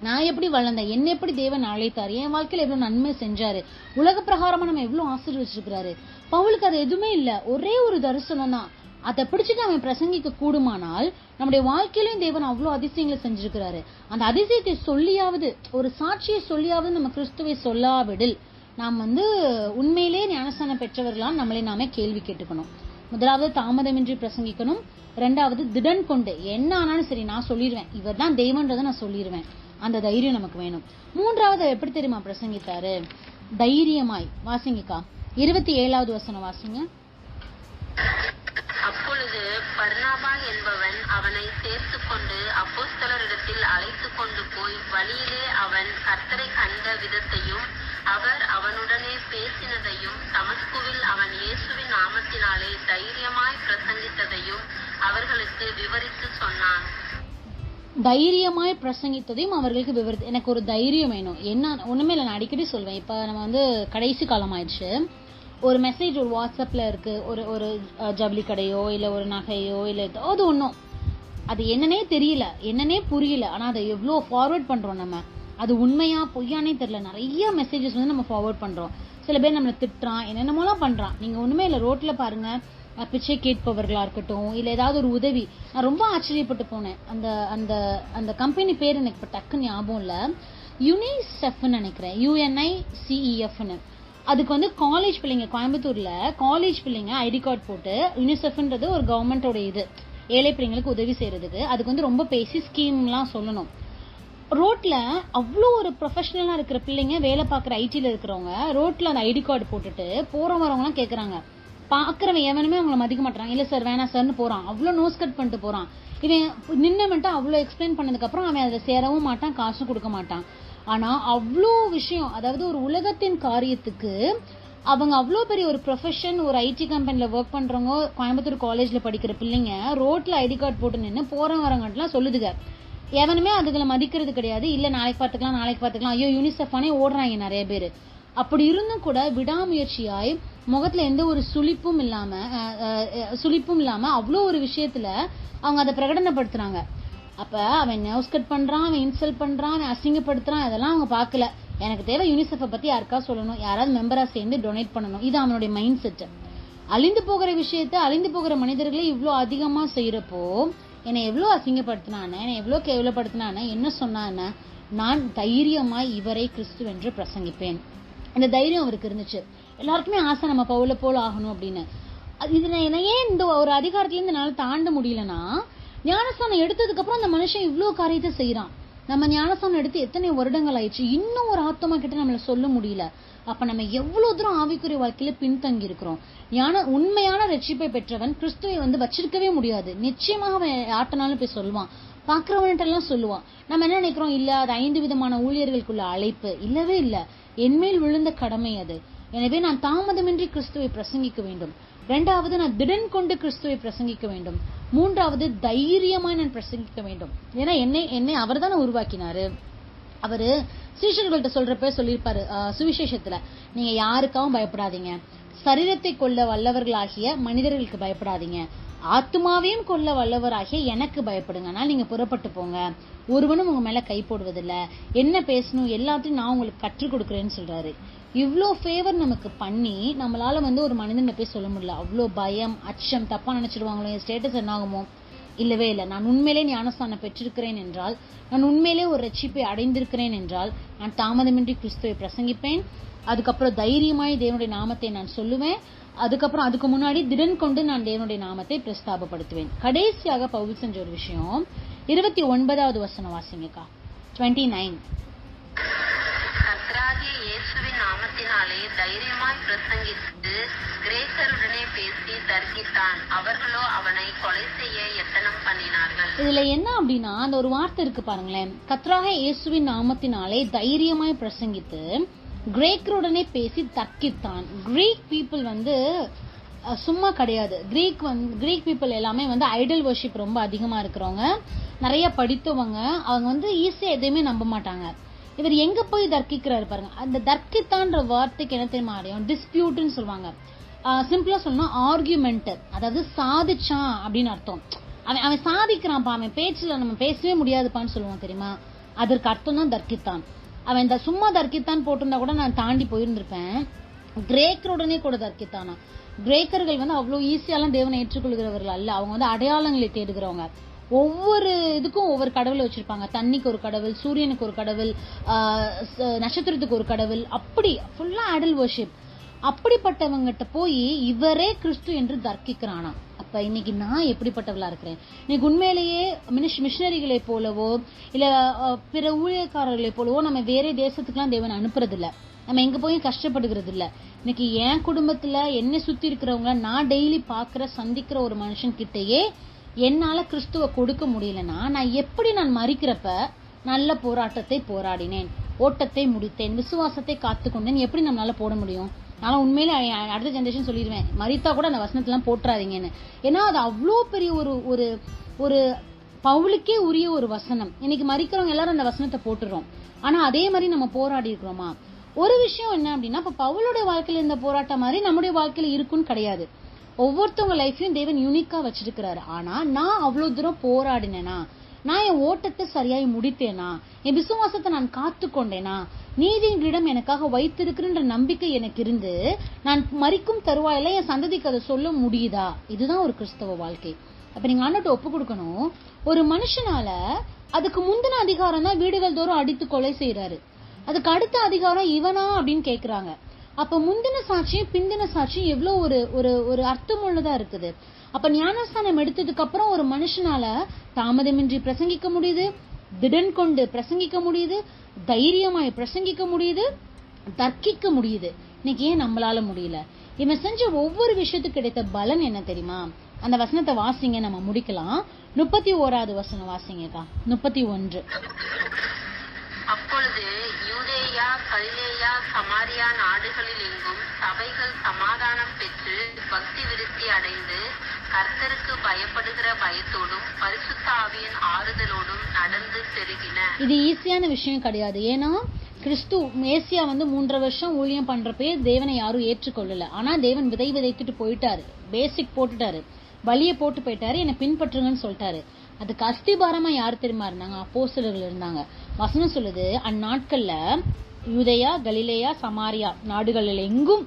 S1: நான் எப்படி வளர்ந்தேன்? என்ன எப்படி தேவன் அழைத்தார்? என் வாழ்க்கையில் எவ்வளவு நன்மை செஞ்சாரு? உலக பிரகாரமா நம்ம எவ்வளவு ஆசீர்வச்சிருக்கிறாரு? பவுலுக்கு அது எதுவுமே இல்லை. ஒரே ஒரு தரிசனம் தான். அதை பிடிச்சிட்டு அவன் பிரசங்கிக்க கூடுமானால் நம்முடைய வாழ்க்கையிலையும் தேவன் அவ்வளோ அதிசயங்களை செஞ்சிருக்கிறாரு. அந்த அதிசயத்தை சொல்லியாவது ஒரு சாட்சியை சொல்லியாவது நம்ம கிறிஸ்துவை சொல்லாவிடில் நாம் வந்து உண்மையிலே ஞானஸ்தானம் பெற்றவர்களான் நம்மளை நாமே கேள்வி கேட்டுக்கணும். முதலாவது தாமதமின்றி பிரசங்கிக்கணும். ரெண்டாவது திடன் கொண்டு என்ன ஆனாலும் சரி நான் சொல்லிடுவேன் இவர் தான் தெய்வன்றதை நான் சொல்லிடுவேன் அந்த தைரியம் நமக்கு வேணும். மூன்றாவது எப்படி தெரியுமா பிரசங்கித்தாரு? தைரியமாய். வாசிங்கக்கா. இருபத்தி ஏழாவது வசனம் வாசிங்க.
S3: அப்பொழுது பர்னாபா என்பவன் அவனை சேர்த்து கொண்டு அப்போஸ்தலரிடத்தில் அழைத்து கொண்டு போய் வழியிலே அவன் கர்த்தரை கண்ட விதத்தையும் அவர் அவனுடனே பேசினதையும் தமஸ்குவில் அவன் இயேசுவின் நாமத்தினாலே தைரியமாய் பிரசங்கித்ததையும் அவர்களுக்கு விவரித்து சொன்னான்.
S1: தைரியமாய் பிரசங்கித்ததையும் அவர்களுக்கு விவரித்து எனக்கு ஒரு தைரியம் வேணும். என்ன ஒன்றுமே இல்லை நான் அடிக்கடி சொல்வேன். இப்போ நம்ம வந்து கடைசி காலம் ஆயிடுச்சு. ஒரு மெசேஜ் ஒரு வாட்ஸ்அப்பில் இருக்குது ஒரு ஒரு ஜவுளி கடையோ இல்லை ஒரு நகையோ இல்லை ஏதாவது ஒன்றும் அது என்னன்னே தெரியல. என்னன்னே புரியல. ஆனால் அதை எவ்வளோ ஃபார்வர்ட் பண்ணுறோம் நம்ம. அது உண்மையா பொய்யானே தெரில நிறைய மெசேஜஸ் வந்து நம்ம ஃபார்வர்ட் பண்ணுறோம் சில பேர் நம்மளை திட்டுறான் என்னென்னமோலாம் பண்ணுறான் நீங்கள் ஒன்றுமே இல்லை ரோட்டில் பாருங்கள் பிச்சை கேட்பவர்களாக இருக்கட்டும் இல்லை ஏதாவது ஒரு உதவி. நான் ரொம்ப ஆச்சரியப்பட்டு போனேன். அந்த அந்த அந்த கம்பெனி பேர் எனக்கு இப்போ டக்குன்னு ஞாபகம் இல்லை. யுனிசெஃப்னு நினைக்கிறேன். யூஎன்ஐ சிஇஎஃப்னு அதுக்கு வந்து காலேஜ் பிள்ளைங்க கோயம்புத்தூரில் காலேஜ் பிள்ளைங்க ஐடி கார்டு போட்டு யூனிசெஃப்ன்றது ஒரு கவர்மெண்டோட இது. ஏழை பிள்ளைங்களுக்கு உதவி செய்கிறதுக்கு அதுக்கு வந்து ரொம்ப பேசி ஸ்கீம்லாம் சொல்லணும். ரோட்டில் அவ்வளோ ஒரு ப்ரொஃபஷ்னலாக இருக்கிற பிள்ளைங்க வேலை பார்க்குற ஐடியில் இருக்கிறவங்க ரோட்டில் அந்த ஐடி கார்டு போட்டுட்டு போகிற வரவங்களாம் கேட்குறாங்க பார்க்குறவன் எவனுமே அவங்கள மதிக்க மாட்டான் இல்லை சார் வேணாம் சார்னு போகிறான் அவ்வளோ நோஸ் கட் பண்ணிட்டு போகிறான் இவன் நின்னவன்ட்டு அவ்வளோ எக்ஸ்பிளைன் பண்ணதுக்கப்புறம் அவன் அதில் சேரவும் மாட்டான் காசும் கொடுக்க மாட்டான். ஆனால் அவ்வளோ விஷயம் அதாவது ஒரு உலகத்தின் காரியத்துக்கு அவங்க அவ்வளோ பெரிய ஒரு ப்ரொஃபஷன் ஒரு ஐடி கம்பெனியில் ஒர்க் பண்ணுறவங்க கோயம்புத்தூர் காலேஜில் படிக்கிற பிள்ளைங்க ரோட்டில் ஐடி கார்டு போட்டு நின்று போறவங்க வரவங்கலாம் சொல்லுதுங்க. எவனுமே அதுகளை மதிக்கிறது கிடையாது. இல்லை நாளைக்கு பார்த்துக்கலாம் நாளைக்கு பார்த்துக்கலாம். ஐயோ யூனிசெஃபானே ஓடுறாங்க நிறைய பேர். அப்படி இருந்தும் கூட விடாமுயற்சியாய் முகத்தில் எந்த ஒரு சுழிப்பும் இல்லாமல் சுழிப்பும் இல்லாமல் அவ்வளோ ஒரு விஷயத்தில் அவங்க அதை பிரகடனப்படுத்துகிறாங்க அப்போ அவன் நோஸ் கட் பண்ணுறான் அவன் இன்சல்ட் பண்ணுறான் அவன் அசிங்கப்படுத்துறான் அதெல்லாம் அவங்க பார்க்கல. எனக்கு தேவை யூனிசெஃபை பற்றி யாருக்கா சொல்லணும்? யாராவது மெம்பராக சேர்ந்து டொனேட் பண்ணணும். இது அவனுடைய மைண்ட் செட்டு அழிந்து போகிற விஷயத்த அழிந்து போகிற மனிதர்களே இவ்வளோ அதிகமாக செய்கிறப்போ என்னை எவ்வளோ அசிங்கப்படுத்தினானே என்னை எவ்வளோ கேவலப்படுத்தினானே என்ன சொன்னானே நான் தைரியமாய் இவரை கிறிஸ்துவென்று பிரசங்கிப்பேன். அந்த தைரியம் அவருக்கு இருந்துச்சு. எல்லாருக்குமே ஆசை நம்ம பவுல போல் ஆகணும் அப்படின்னு. அது இதுல என்ன ஏன் இந்த ஒரு அதிகாரத்திலேருந்து என்னால் தாண்ட முடியலன்னா ஞானஸ்தானம் எடுத்ததுக்கப்புறம் அந்த மனுஷன் இவ்வளோ காரியத்தை செய்கிறான் நம்ம ஞானஸ்தானம் எடுத்து எத்தனை வருடங்கள் ஆயிடுச்சு? இன்னும் ஒரு ஆத்மா கிட்ட நம்மளை சொல்ல முடியல. அப்போ நம்ம எவ்வளோ தூரம் ஆவிக்குரிய வாழ்க்கையில் பின்தங்கி இருக்கிறோம்? ஞான உண்மையான ரட்சிப்பை பெற்றவன் கிறிஸ்துவை வந்து வச்சிருக்கவே முடியாது. நிச்சயமாக அவன் யார்ட்டனாலும் போய் சொல்லுவான். பார்க்குறவன்ட்டெல்லாம் எல்லாம் சொல்லுவான். நம்ம என்ன நினைக்கிறோம்? இல்லை அது ஐந்து விதமான ஊழியர்களுக்குள்ள அழைப்பு. இல்லவே இல்லை. என்மேல் விழுந்த கடமை அது. எனவே நான் தாமதமின்றி கிறிஸ்துவை பிரசங்கிக்க வேண்டும். ரெண்டாவது நான் திடன் கொண்டு கிறிஸ்துவை பிரசங்கிக்க வேண்டும். மூன்றாவது தைரியமாய் நான் பிரசங்கிக்க வேண்டும். ஏன்னா என்னை என்னை அவர் தானே உருவாக்கினாரு. அவர் சீஷர்கள்ட்ட சொல்றப்ப சொல்லியிருப்பாரு சுவிசேஷத்தில் சுவிசேஷத்துல. நீங்க யாருக்காகவும் பயப்படாதீங்க. சரீரத்தை கொல்ல வல்லவர்களாகிய மனிதர்களுக்கு பயப்படாதீங்க. ஆத்மாவையும் கொல்ல வல்லவராகிய எனக்கு பயப்படுங்க. ஆனால் நீங்க புறப்பட்டு போங்க. ஒருவனும் உங்க மேல கை போடுவதில்ல. என்ன பேசணும் எல்லாத்தையும் நான் உங்களுக்கு கற்றுக் கொடுக்குறேன்னு சொல்றாரு. இவ்வளோ ஃபேவர் நமக்கு பண்ணி நம்மளால வந்து ஒரு மனிதனை போய் சொல்ல முடியல. அவ்வளோ பயம் அச்சம் தப்பா நினைச்சிடுவாங்களோ என் ஸ்டேட்டஸ் என்ன ஆகுமோ. இல்லவே இல்லை. நான் உண்மையிலே ஞானஸ்தானம் பெற்றிருக்கிறேன் என்றால் நான் உண்மையிலே ஒரு ரட்சிப்பை அடைந்திருக்கிறேன் என்றால் நான் தாமதமின்றி கிறிஸ்துவை பிரசங்கிப்பேன். அதுக்கப்புறம் தைரியமாய் தேவனுடைய நாமத்தை நான் சொல்லுவேன். அதுக்கப்புறம் அதுக்கு முன்னாடி திடன் கொண்டு நான் தேவனுடைய நாமத்தை பிரஸ்தாபப்படுத்துவேன். கடைசியாக பவுல் செஞ்ச ஒரு விஷயம் இருபத்தி ஒன்பதாவது வசனம் வாசிங்கக்கா டுவெண்ட்டி நைன்
S3: கர்த்தராகிய இயேசுவின் நாமத்தினாலே தைரியமாய் பிரசங்கித்து கிரேக்கருடனே பேசி தர்கித்தான். அவர்களோ அவனை கொலை செய்ய எத்தனம் பண்ணினார்கள்.
S1: இதுல என்ன அப்படின்னா அந்த ஒரு வார்த்தை இருக்கு பாருங்களேன். கத்ராக இயேசுவின் நாமத்தினாலே தைரியமாய் பிரசங்கித்து கிரேக்கருடனே பேசி தர்க்கித்தான் கிரீக் பீப்புள் வந்து சும்மா கிடையாது. கிரீக் வந்து கிரீக் பீப்புள் எல்லாமே வந்து ஐடல் வர்ஷிப் ரொம்ப அதிகமாக இருக்கிறவங்க. நிறைய படித்தவங்க. அவங்க வந்து ஈஸியாக எதையுமே நம்ப மாட்டாங்க. இவர் எங்க போய் தர்க்கிக்கிறாரு பாருங்க. அந்த தர்க்கித்தான்ற வார்த்தைக்கு என்ன தெரியுமா அடையும் டிஸ்பியூட்னு சொல்லுவாங்க. சிம்பிளா சொன்னா ஆர்கியூமெண்ட் அதாவது சாதிச்சான் அப்படின்னு அர்த்தம். அவன் அவன் சாதிக்கிறான்ப்பா அவன் பேச்சுல நம்ம பேசவே முடியாதுப்பான்னு சொல்லுவான் தெரியுமா? அதற்கு அர்த்தம் தான் தர்க்கித்தான். அவன் இந்த சும்மா தர்க்கித்தான் போட்டிருந்தா கூட நான் தாண்டி போயிருந்திருப்பேன். கிரேக்கருடனே கூட தர்க்கித்தானா? கிரேக்கர்கள் வந்து அவ்வளவு ஈஸியாலாம் தேவனை ஏற்றுக்கொள்கிறவர்கள் அல்ல. அவங்க வந்து அடையாளங்களை தேடுகிறவங்க. ஒவ்வொரு இதுக்கும் ஒவ்வொரு கடவுளை வச்சுருப்பாங்க. தண்ணிக்கு ஒரு கடவுள் சூரியனுக்கு ஒரு கடவுள் நட்சத்திரத்துக்கு ஒரு கடவுள். அப்படி ஃபுல்லாக ஆடல் வர்ஷிப் அப்படிப்பட்டவங்கிட்ட போய் இவரே கிறிஸ்து என்று தர்க்கிக்கிறானா? அப்போ இன்னைக்கு நான் எப்படிப்பட்டவளாக இருக்கிறேன்? இன்னைக்கு உண்மையிலேயே மினிஷ் மிஷினரிகளை போலவோ இல்லை பிற ஊழியக்காரர்களை போலவோ நம்ம வேற தேசத்துக்குலாம் தேவன் அனுப்புறதில்ல. நம்ம எங்கே போய் கஷ்டப்படுகிறது இல்லை இன்னைக்கு என் குடும்பத்தில் என்னை சுற்றி இருக்கிறவங்கள நான் டெய்லி பார்க்குற சந்திக்கிற ஒரு மனுஷன் கிட்டேயே என்னால் கிறிஸ்துவ கொடுக்க முடியலன்னா நான் எப்படி நான் மறிக்கிறப்ப நல்ல போராட்டத்தை போராடினேன் ஓட்டத்தை முடித்தேன் விசுவாசத்தை காத்துக்கொண்டேன் எப்படி நம்மளால் போட முடியும்? நான் உண்மையில அடுத்த ஜென்ரேஷன் சொல்லிடுவேன் மறித்தா கூட அந்த வசனத்தெலாம் போட்டுறாதீங்கன்னு ஏன்னா அது அவ்வளோ பெரிய ஒரு ஒரு ஒரு பவுலுக்கே உரிய ஒரு வசனம். இன்னைக்கு மறிக்கிறவங்க எல்லாரும் அந்த வசனத்தை போட்டுறோம். ஆனால் அதே மாதிரி நம்ம போராடி இருக்கிறோமா? ஒரு விஷயம் என்ன அப்படின்னா இப்போ பவுலுடைய வாழ்க்கையில் இருந்த போராட்டம் மாதிரி நம்முடைய வாழ்க்கையில் இருக்குன்னு கிடையாது. ஒவ்வொருத்தவங்க லைஃப்பையும் தேவன் யூனிக்காக வச்சிருக்கிறாரு. ஆனால் நான் அவ்வளோ தூரம் போராடினேனா? நான் என் ஓட்டத்தை சரியாய் முடித்தேனா? என் விசுவாசத்தை நான் காத்து கொண்டேனா நீதியிடம் எனக்காக வைத்திருக்கின்ற நம்பிக்கை எனக்கு இருந்து நான் மறிக்கும் தருவாயில என் சந்ததிக்கு அதை சொல்ல முடியுதா? இதுதான் ஒரு கிறிஸ்தவ வாழ்க்கை. அப்ப நீங்க ஆண்டோட்ட ஒப்பு கொடுக்கணும். ஒரு மனுஷனால அதுக்கு முந்தின அதிகாரம் தான் வீடுகள் தோறும் அடித்து கொலை செய்யறாரு அதுக்கு அடுத்த அதிகாரம் இவனா அப்படின்னு கேக்குறாங்க. அப்ப முந்தின சாட்சியும் பிந்தின சாட்சியும் எவ்வளோ ஒரு ஒரு ஒரு அர்த்தமுள்ளதாக இருக்குது? அப்ப ஞானஸ்தானம் எடுத்ததுக்கு அப்புறம் ஒரு மனுஷனால தாமதமின்றி பிரசங்கிக்க முடியுது? திடன் கொண்டு பிரசங்கிக்க முடியுது? தைரியமாய் பிரசங்கிக்க முடியுது? தர்க்கிக்க முடியுது. இன்னைக்கு ஏன் நம்மளால முடியல? இவன் செஞ்ச ஒவ்வொரு விஷயத்துக்கு கிடைத்த பலன் என்ன தெரியுமா? அந்த வசனத்தை வாசிங்க நம்ம முடிக்கலாம். முப்பத்தி ஓராவது வசனம் வாசிங்கக்கா முப்பத்தி ஒன்று.
S3: அப்பொழுது யூதேயா கலிலேயா சமாரியா நாடுகளில் எங்கும் சபைகள் சமாதானம் பெற்று பக்தி விருத்தி அடைந்து கர்த்தருக்கு பயப்படுகிற பயத்தோடும் பரிசுத்தாவியின் ஆறுதலோடும் நடந்து பெருகின
S1: இது ஈஸியான விஷயம் கிடையாது. ஏன்னா கிறிஸ்து மேசியா வந்து மூன்றரை வருஷம் ஊழியம் பண்றப்பே தேவனை யாரும் ஏற்றுக்கொள்ளல. ஆனா தேவன் விதை விதைத்துட்டு போயிட்டாரு. பேசிக் போட்டுட்டாரு. வழிய போட்டு போயிட்டாரு. என்னை பின்பற்றுங்கன்னு சொல்லிட்டாரு. அதுக்கு அஸ்திபாரமா யார் தெரியுமா இருந்தாங்க? அப்போஸ்தலர்கள் இருந்தாங்க. வசனம் சொல்லுது அந்நாட்களில் யுதயா கலிலேயா சமாரியா நாடுகளில் எங்கும்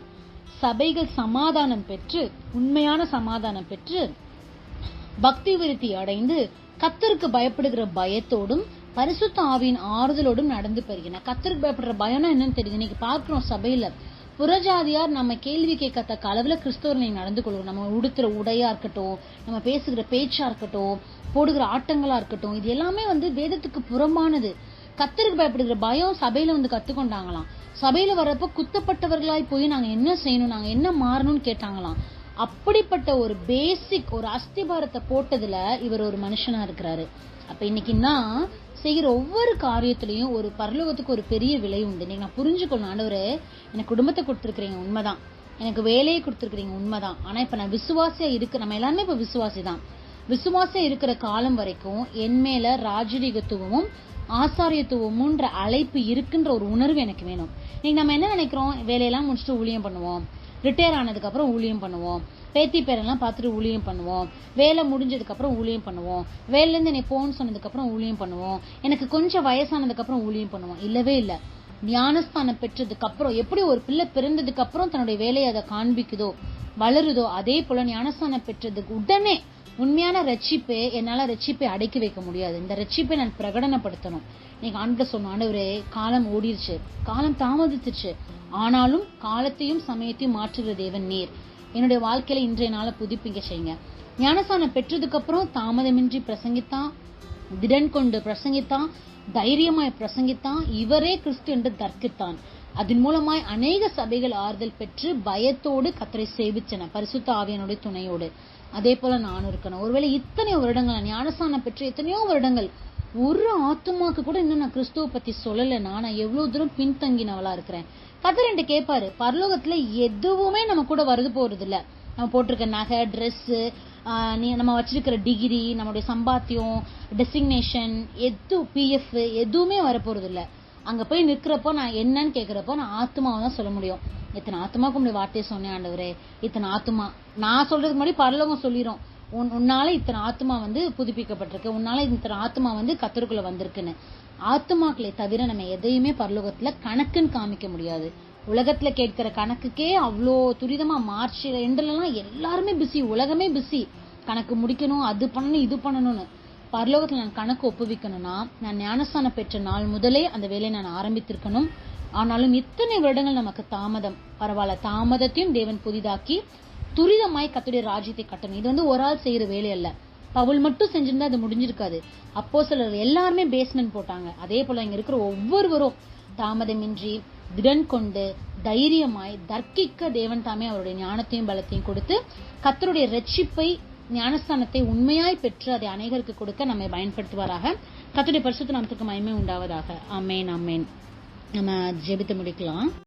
S1: சபைகள் சமாதானம் பெற்று உண்மையான சமாதானம் பெற்று பக்தி விருத்தி அடைந்து கத்தருக்கு பயப்படுகிற பயத்தோடும் பரிசுத்த ஆவியின் ஆறுதலோடும் நடந்து பெறுகின கத்தருக்கு பயப்படுற பயம்னா என்னன்னு தெரியுது. இன்னைக்கு பார்க்கிறோம் சபையில புறஜாதியார் நம்ம கேள்வி கேட்கத்தக்க அளவுல கிறிஸ்தவர் நீ நடந்து கொள்வோம். நம்ம உடுத்துற உடையா இருக்கட்டும் நம்ம பேசுகிற பேச்சா இருக்கட்டும் போடுகிற ஆட்டங்களா இருக்கட்டும் இது எல்லாமே வந்து வேதத்துக்கு புறம்பானது. கத்தருக்கு பயப்படுகிற பயம் சபையில வந்து கத்துக்கொண்டாங்களாம். சபையில வரப்ப குத்தப்பட்டவர்களாய் போய் நாங்க என்ன செய்யணும் நாங்க என்ன மாறணும்னு கேட்டாங்களாம். அப்படிப்பட்ட ஒரு பேசிக் ஒரு அஸ்திபாரத்தை போட்டதுல இவர் ஒரு மனுஷனா இருக்கிறாரு. அப்ப இன்னைக்கு நான் செய்கிற ஒவ்வொரு காரியத்திலையும் ஒரு பரலோகத்துக்கு ஒரு பெரிய விலை உண்டு. நீங்க நான் புரிஞ்சுக்கணும் ஆண்டவரே எனக்கு குடும்பத்தை கொடுத்துருக்கிறீங்க உண்மைதான். எனக்கு வேலையை கொடுத்துருக்கிறீங்க உண்மைதான். ஆனா இப்ப நான் விசுவாசியா இருக்கு நம்ம எல்லாருமே இப்ப விசுவாசி தான் விசுவாசம் இருக்கிற காலம் வரைக்கும் என் மேல ராஜரீகத்துவமும் ஆசாரியத்துவமுன்ற அழைப்பு இருக்குன்ற ஒரு உணர்வு எனக்கு வேணும். இன்னைக்கு நம்ம என்ன நினைக்கிறோம்? வேலையெல்லாம் முடிச்சுட்டு ஊழியம் பண்ணுவோம். ரிட்டையர் ஆனதுக்கு அப்புறம் ஊழியம் பண்ணுவோம். பேத்தி பேரெல்லாம் பார்த்துட்டு ஊழியம் பண்ணுவோம். வேலை முடிஞ்சதுக்கு அப்புறம் ஊழியம் பண்ணுவோம். வேலையில இருந்து என்னை போன்னு சொன்னதுக்கு அப்புறம் ஊழியம் பண்ணுவோம். எனக்கு கொஞ்சம் வயசானதுக்கு அப்புறம் ஊழியம் பண்ணுவோம். இல்லவே இல்லை. ஞானஸ்தானம் பெற்றதுக்கு அப்புறம் எப்படி ஒரு பிள்ளை பிறந்ததுக்கு அப்புறம் தன்னுடைய வேலையை அதை காண்பிக்குதோ வளருதோ அதே போல ஞானஸ்தானம் பெற்றதுக்கு உடனே உண்மையான ரட்சிப்பை என்னால் ரட்சிப்பை அடக்கி வைக்க முடியாது. இந்த ரட்சிப்பை நான் பிரகடனப்படுத்தணும். நீங்கள் ஆண்டு சொன்ன ஆண்டவரே காலம் ஓடிருச்சு. காலம் தாமதிச்சிருச்சு ஆனாலும் காலத்தையும் சமயத்தையும் மாற்றுகிற தேவன் நீர். என்னுடைய வாழ்க்கையில இன்றைய நாளை புதுப்பிக்க செய்யுங்க. ஞானசானம் பெற்றதுக்கு அப்புறம் தாமதமின்றி பிரசங்கித்தான் திடன் கொண்டு பிரசங்கித்தான் தைரியமாய் பிரசங்கித்தான் இவரே கிறிஸ்து என்று தர்க்கித்தான். அதன் மூலமாய் அநேக சபைகள் ஆறுதல் பெற்று பயத்தோடு கத்தரை சேவிச்சன பரிசுத்த ஆவியனுடைய துணையோடு. அதே போல நானும் இருக்கணும். ஒருவேளை இத்தனை வருடங்கள் ஞானஸ்தானம் பெற்று எத்தனையோ வருடங்கள் ஒரு ஆத்துமாக்கு கூட இன்னும் நான் கிறிஸ்துவ பத்தி சொல்லலை. நான் எவ்வளவு தூரம் பின்தங்கினவளா இருக்கிறேன். கத்தர் என்கிட்ட கேட்பாரு பரலோகத்துல எதுவுமே நம்ம கூட வருது போறது இல்ல நம்ம போட்டிருக்க நகை ட்ரெஸ் நீ நம்ம வச்சிருக்கிற டிகிரி நம்மளுடைய சம்பாத்தியம் டெசிக்னேஷன் எது பிஎஃப் எதுவுமே வரப்போறது இல்ல அங்க போய் நிற்கிறப்போ நான் என்னன்னு கேட்குறப்போ நான் ஆத்மாவை தான் சொல்ல முடியும். இத்தனை ஆத்மாக்கு உங்களுடைய வார்த்தையை சொன்னேன் ஆண்டவரே. இத்தனை ஆத்மா நான் சொல்றதுக்கு முன்னாடி பரலோகம் சொல்லிடும் உன் உன்னால இத்தனை ஆத்மா வந்து புதுப்பிக்கப்பட்டிருக்கு. உன்னால இத்தனை ஆத்மா வந்து கத்தருக்குள்ள வந்திருக்குன்னு. ஆத்மாக்களை தவிர நம்ம எதையுமே பரலோகத்துல கணக்குன்னு காமிக்க முடியாது. உலகத்துல கேட்கிற கணக்குக்கே அவ்வளோ துரிதமா மார்ச் ரெண்டுலலாம் எல்லாருமே பிஸி உலகமே பிஸி கணக்கு முடிக்கணும் அது பண்ணணும் இது பண்ணணும்னு. பரலோகத்துல நான் கணக்கு ஒப்புவிக்கணும்னா நான் ஞானஸ்தானம் பெற்ற நாள் முதலே அந்த வேலையை நான் ஆரம்பித்திருக்கணும். ஆனாலும் இத்தனை வருடங்கள் நமக்கு தாமதம். பரவாயில்ல தாமதத்தையும் தேவன் புதிதாக்கி துரிதமாய் கத்துடைய ராஜ்யத்தை கட்டணும். இது வந்து ஒரு ஆள் செய்யற வேலை அல்ல. பவுல் மட்டும் செஞ்சிருந்தா அது முடிஞ்சிருக்காது. அப்போ சிலர் எல்லாருமே பேஸ்மெண்ட் போட்டாங்க. அதே போல இங்க இருக்கிற ஒவ்வொருவரும் தாமதமின்றி திடன் கொண்டு தைரியமாய் தர்க்கிக்க தேவன் தாமே அவருடைய ஞானத்தையும் பலத்தையும் கொடுத்து கத்தருடைய ரட்சிப்பை ஞானஸ்தானத்தை உண்மையாய் பெற்று அதை அநேகருக்கு கொடுக்க நம்மை பயன்படுத்துவாராக. கத்துடைய பரிசுத்த நாமத்துக்கு மயமே உண்டாவதாக. அமேன் அமேன் நம்ம ஜெபித்து முடிக்கலாம்.